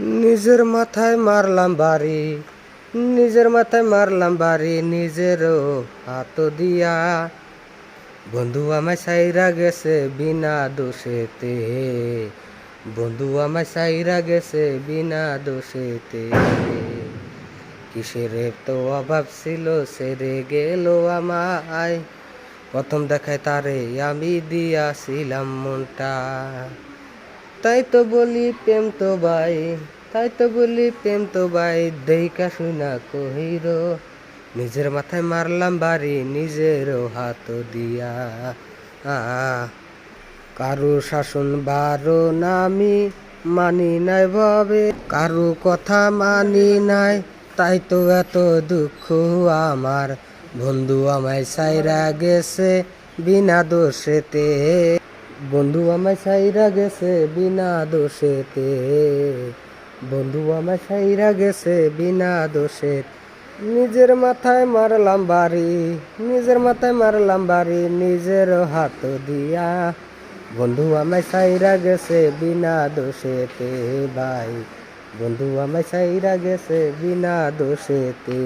নিজের মাথায় মারলাম বাড়ি, নিজের মাথায় মারলাম বাড়ি, নিজেরও হাত দিয়া। বন্ধু আমায় সাইরা গেছে বিনা দোষেতে। বন্ধু আমায় সাইরা গেছে বিনা দোষেতে। কিসের তো অভাব ছিল সেরে গেল আমায়। প্রথম দেখায় তারে আমি দিয়াছিলাম মনটা। তাই তো বলি প্রেম তো ভাই, তাই তো বলি প্রেম তো ভাই। দেইকা শুনা কহির, নিজের মাথায় মারলাম বাড়ি, নিজের হাত দিয়া। কারও শাসন বারো নামি মানি নাই ভাবে, কারও কথা মানি নাই, তাই তো এত দুঃখ আমার। বন্ধু আমায় সাইরা গেছে বিনা দোষেতে। বন্ধু আমায় সাইরা গেছে বিনা দোষেতে। বন্ধু আমায় সাইরা গেছে বিনা দোষে নিজের মাথায় মারলাম বাড়ি, নিজের মাথায় মারলাম বাড়ি, নিজের হাত দিয়া। বন্ধু আমায় সাইরা গেছে বিনা দোষেতে ভাই। বন্ধু আমায় সাইরা গেছে বিনা দোষেতে।